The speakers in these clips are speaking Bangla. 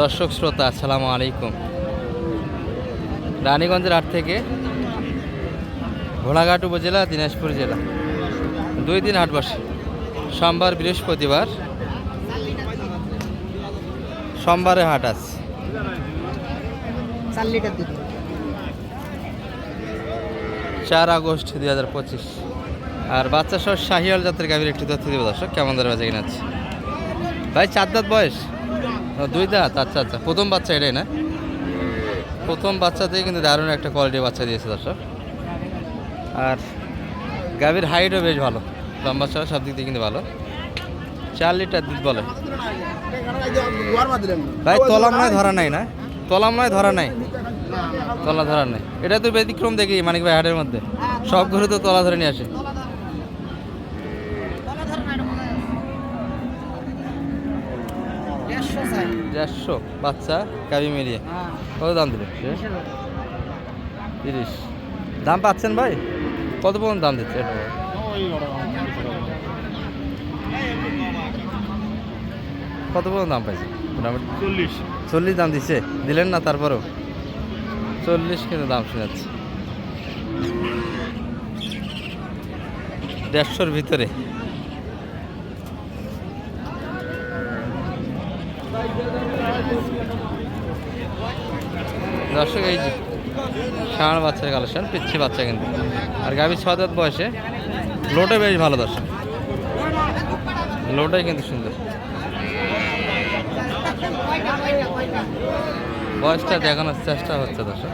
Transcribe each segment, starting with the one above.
দর্শক শ্রোতা আসসালামু আলাইকুম। রানীগঞ্জের হাট থেকে ঘোড়াঘাট উপজেলা দিনাজপুর জেলা। দুই দিন হাট বসে। সোমবার বৃহস্পতিবার সোমবারে হাট আছে। চার আগস্ট দুই হাজার পঁচিশ। আর বাচ্চা সহ শাহিয়াল জাতের গাভীর একটি তথ্য দেবো দর্শক কেমন ধরে বাজে কিনা আছে? ভাই চার দাঁত বয়স? দুই দাঁত আচ্ছা আচ্ছা। প্রথম বাচ্চা এটাই না? প্রথম বাচ্চাতেই কিন্তু দারুণ একটা কোয়ালিটির বাচ্চা দিয়েছে দর্শক। আর গাভীর হাইটও বেশ ভালো। লম্বা চড়া সব দিক দিয়ে কিন্তু ভালো। চার লিটার দুধ বলে। ভাই তলাম নয়, ধরা নাই না? তলাম নয়, ধরা নাই? তলা ধরা নাই। এটা তো ব্যতিক্রম দেখি মানিক ভাই হাটের মধ্যে। সব ঘরে তো তলা ধরে নিয়ে আসে। দেড়শো বাচ্চা গাবি মিলিয়ে হ্যাঁ। কত দাম দিলে তিরিশ। দাম পাচ্ছেন ভাই? কত পর্যন্ত দাম দিচ্ছে? এটা কত পর্যন্ত দাম পাইছে? মোটামুটি। চল্লিশ। চল্লিশ দাম দিচ্ছে? দিলেন না তারপরেও? চল্লিশ কিন্তু দাম শোনাচ্ছে দেড়শোর ভিতরে। দর্শক, এই ষাঁড় বাচ্চার কালেকশন, পিচ্ছি বাচ্চা কিন্তু। আর গাভী ছ দাঁত বয়সে, লোটে বেশ ভালো দর্শক। লোটাই কিন্তু সুন্দর। বয়সটা দেখানোর চেষ্টা হচ্ছে দর্শক।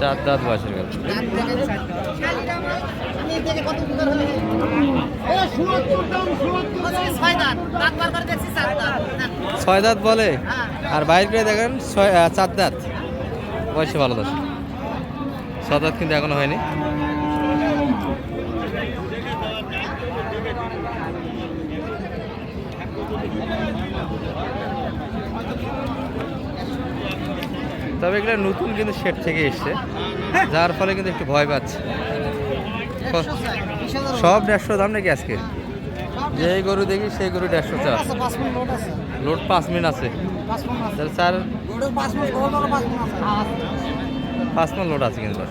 চার দাঁত বয়সের গেল ছয় দাঁত ছয় বলে? হ্যাঁ। আর বাইরে করে দেখেন ছয় চার দাঁত বয়সে ভালো দর্শক। ছ দাঁত কিন্তু এখনও হয়নি। তবে এগুলো নতুন কিন্তু শেড থেকে এসছে। যার ফলে কিন্তু একটু ভয় পাচ্ছে দেড়শো চাই বিশ হাজার সব দেড়শো দাম নাকি আজকে? যে গরু দেখি সেই গরু দেড়শো চা আছে পাঁচ মিনিট লোড পাঁচ মিনিট আছে। তাহলে চার পাঁচ মিনিট লোড আছে। কিন্তু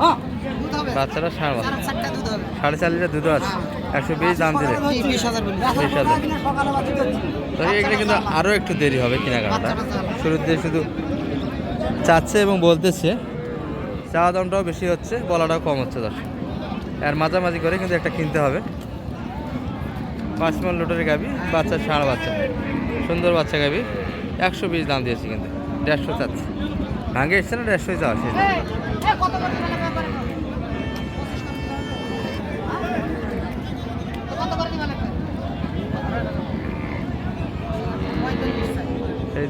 হ্যাঁ বাচ্চারা সাড়ে চার সাড়ে চার লিটার দুধ আছে। একশো বিশ দাম দিলে। বিশ হাজার এগুলো কিন্তু আরও একটু দেরি হবে কেনাকাটা শুরুর দিয়ে শুধু চাচ্ছে এবং বলতেছে। চাওয়া দামটাও বেশি হচ্ছে বলাটাও কম হচ্ছে দশ আর মাঝামাঝি করে কিন্তু একটা কিনতে হবে। পাঁচ মাল লোটের গাবি বাচ্চা ষাঁড় বাচ্চা। সুন্দর বাচ্চা গাবি একশো বিশ দাম দিয়েছি কিন্তু, দেড়শো চাচ্ছে। ভাঙে এসছে না, দেড়শোই যাওয়া পঁয়তাল্লিশ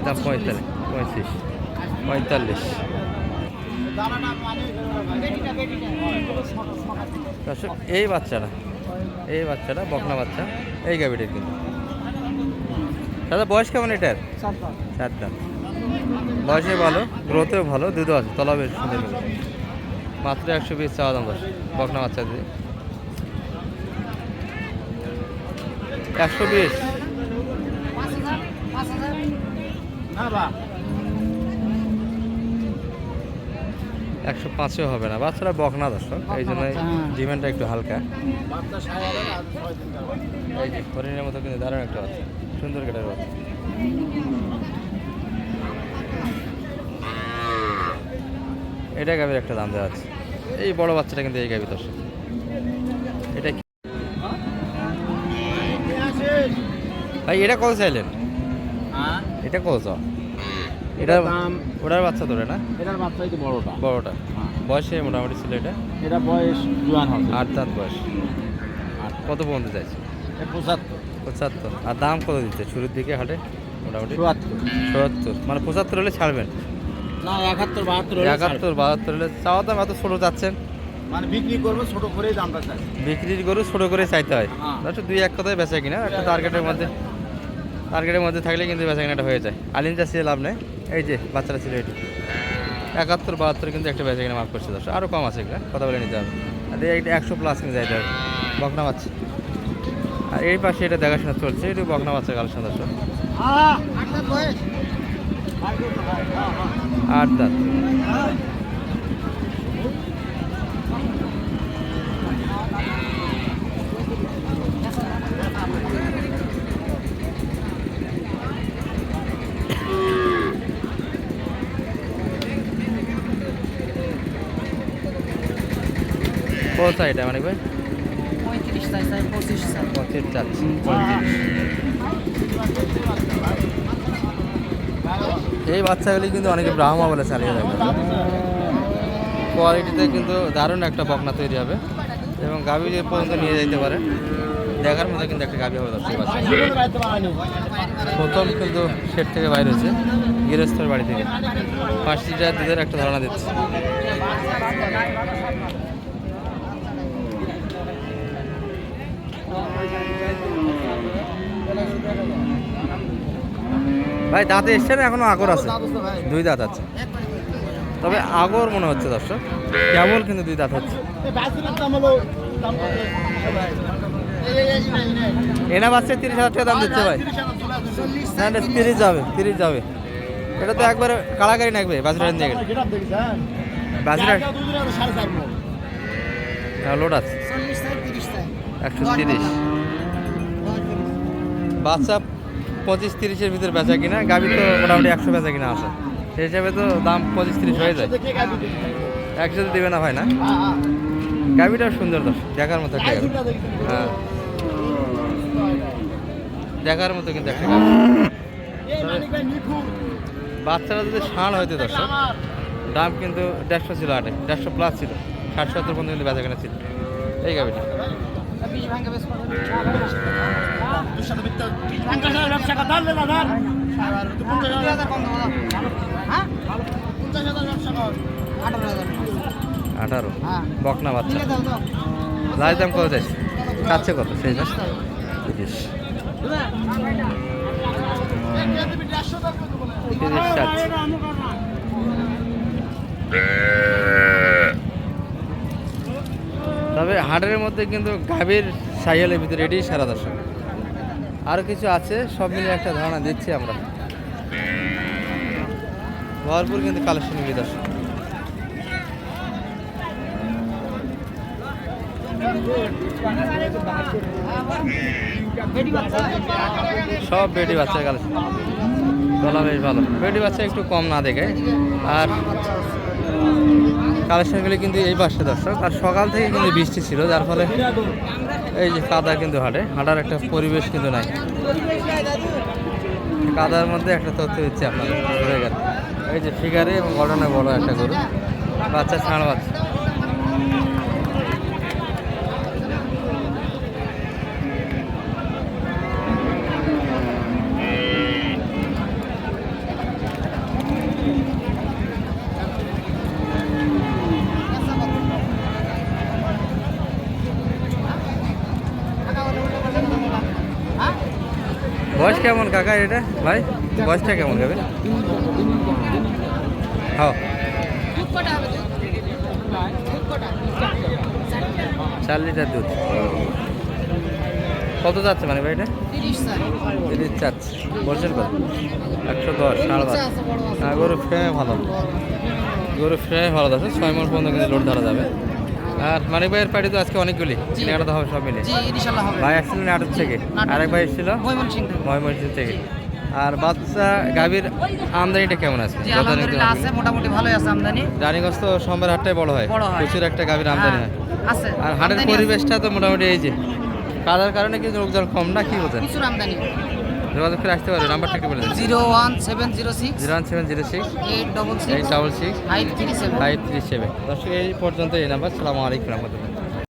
দাম পঁয়তাল্লিশ, পঁয়ত্রিশ, পঁয়তাল্লিশ। দর্শক এই বাচ্চাটা এই বাচ্চাটা বকনা বাচ্চা এই গাভিটির কিন্তু। দাদা বয়স কেমন এটার? সাতটা চার বয়সে ভালো গ্রোথেও ভালো দুধও আছে তলা বেশ সুন্দর মাত্র একশো বিশ চাওয়া দাম দশ বকনা বাচ্চা দিয়ে। একশো বিশ একশো পাঁচেও হবে না। বাচ্চারা বকনা দর্শক এই জন্য বাচ্চা, হ্যাঁ। ডিমান্ডটা একটু হালকা। এই যে হরিণের মতো কিন্তু দারুণ একটা বাচ্চা। সুন্দর কেটার বাচ্চা। এটা গাবির একটা দাম দেওয়া আছে। এই বড় বাচ্চাটা কিন্তু এই গাবি দর্শক। এটা ভাই এটা কত চাইলেন? এটা কত চাও? এটা দাম ওটার বাচ্চা তোরে না? এটার বাচ্চা একটু বড়টা। বড়টা। বয়সে মোটামুটি ছিল এটা? এটা বয়স জুয়ান হবে আট দাঁত বয়স। আট কত পর্যন্ত চাইছে? পঁচাত্তর। পঁচাত্তর। আর দাম কত দিচ্ছে? শুরুর দিকে হাটে? মোটামুটি? চুয়াত্তর। চুয়াত্তর। মানে পঁচাত্তর হলে ছাড়বেন? না একাত্তর বাহাত্তর একাত্তর বাহাত্তর হলে চাওয়া দাম এত ছোটো যাচ্ছেন? মানে বিক্রি করব ছোট করেই দামটা চাই। বিক্রির গরু ছোটো করে চাইতে হয়। হ্যাঁ। একটু দুই এক কথায় বেচা কিনা। একটা টার্গেটের মধ্যে টার্গেটের মধ্যে থাকলে কিন্তু বেচা কিনাটা হয়ে যায়। আলিম চাষিয়ে লাভ নেই। এই যে বাচ্চারা ছিল এটি। একাত্তর বাহাত্তর কিন্তু একটা বেচা কিনা মাফ করছে দশ আরও কম আছে এগুলো কথা বলে নিতে হবে। আর এই একশো প্লাস কিন্তু যাইতে হবে বকনা বাচ্চা আর এই পাশে এটা দেখাশোনা চলছে এটা বকনা বাচ্চা কালেকশন দর্শক। আট দাঁত। আট এটা মানে ভাই? পঁয়ত্রিশ চাই চাই পঁচিশ চাই। পঁচিশ চাচ্ছি পঁয়ত্রিশ। এই বাচ্চাগুলি কিন্তু অনেকে ব্রাহ্মা বলে চালিয়ে যাবে কোয়ালিটিতে কিন্তু দারুণ একটা বকনা তৈরি হবে এবং গাভী যে পর্যন্ত নিয়ে যেতে পারে দেখার মতো কিন্তু একটা গাভী হবে দর্শক বাচ্চা। প্রথম কিন্তু শেড থেকে বাইরে হচ্ছে গৃহস্থের বাড়ি থেকে। পাঁচ লিটার দুধের একটা ধারণা দিচ্ছে। ভাই দাঁতে এসছে না এখনও? আগর আছে। দুই দাঁত আছে। তবে আগর মনে হচ্ছে দর্শক। কেবল কিন্তু দুই দাঁত হচ্ছে। এনা বাচ্চা তিরিশ হাজার টাকা দাম দিচ্ছে ভাই। না তিরিশ যাবে তিরিশ যাবে। এটা তো একবার কাড়াকাড়ি নাকবে বাজরা দিয়ে গেলে। বাজরা লোড আছে। একশো তিরিশ। বাচ্চা পঁচিশ তিরিশের ভিতরে বেচা কিনা, গাভি তো মোটামুটি একশো বেচা কিনা আছে। সেই হিসাবে তো দাম পঁচিশ তিরিশ হয়ে যায়। একশো একসাথে দেবে না ভাই না? গাভিটাও সুন্দর দর্শক দেখার মতো একটা। হ্যাঁ। দেখার মতো কিন্তু একটা। বাচ্চারা যদি ষাঁড় হয়তো দর্শক, দাম কিন্তু দেড়শো ছিল আটে, দেড়শো প্লাস ছিল, ষাট সত্তর পর্যন্ত কিন্তু বেচা কেনা ছিল। এই গাভিটা। আঠারো। বকনা বাচ্চা। লাইভ দাম কত চাইছে? চাচ্ছে কত? সেই তিরিশ। তবে হাটের মধ্যে কিন্তু গাভীর সাইকেলের ভিতরে এটাই সারা দর্শক। আরও কিছু আছে, সব মিলে একটা ধারণা দিচ্ছি আমরা। ভরপুর কিন্তু কালেকশন দর্শক বাচ্চা সব বেটি বাচ্চার কালেকশন গলা বেশ ভালো। বেটি বাচ্চা একটু কম না দেখে। আর কালেকশনগুলি কিন্তু এই পাশে দর্শক। আর সকাল থেকে কিন্তু বৃষ্টি ছিল, যার ফলে এই যে কাদা কিন্তু হাঁটে, হাঁটার একটা পরিবেশ কিন্তু নাই। কাদার মধ্যে একটা তথ্য দিচ্ছি আপনাদের এই যে ফিগারে এবং ঘটনা বড় একটা গরু, বাচ্চা ছাড় বাচ্চা। বয়স কেমন কাকা এটা? ভাই, বয়সটা কেমন হ্যাঁ। হবে কটা চার লিটার দুধ। কত যাচ্ছে মানে ভাই এটা? তিরিশ চাচ্ছে বলছেন কত? একশো দশ, সাড়ে দশ। হ্যাঁ গরু ফ্রেমে ভালো। গরু ফ্রেমে ভালো আছে। ছয় মাস পর্যন্ত কিন্তু লোড ধরা যাবে। আর মানিক ভাইয়ের পার্টি তো আজকে অনেকগুলি। কেনাকাটা হবে সব মিলে। ভাই আসছিলেন নাটক থেকে। আরেক ভাই এসেছিল। ময়মনসিং থেকে। আর বাচ্চা গাভীর আমদানিটা কেমন আছে? আছে মোটামুটি ভালোই আছে আমদানি। রানীগঞ্জ তো সোমবার হাটটাই বড় হয়। প্রচুর একটা গাভীর আমদানি হ্যাঁ, হয় আছে। আর হাটের পরিবেশটা তো মোটামুটি এই যে কাদার কারণে কিন্তু লোকজন কম না কি বলছেন? প্রচুর আমদানি। যোগাযোগ করে আসতে পারে নাম্বারটা একটু বলে দিন। Zero one seven zero six zero one seven zero six eight double eight double double six five three seven. Five three seven. দর্শক এই পর্যন্ত এই নাম্বার। সালামু আলাইকুম রহমতুল্লাহ।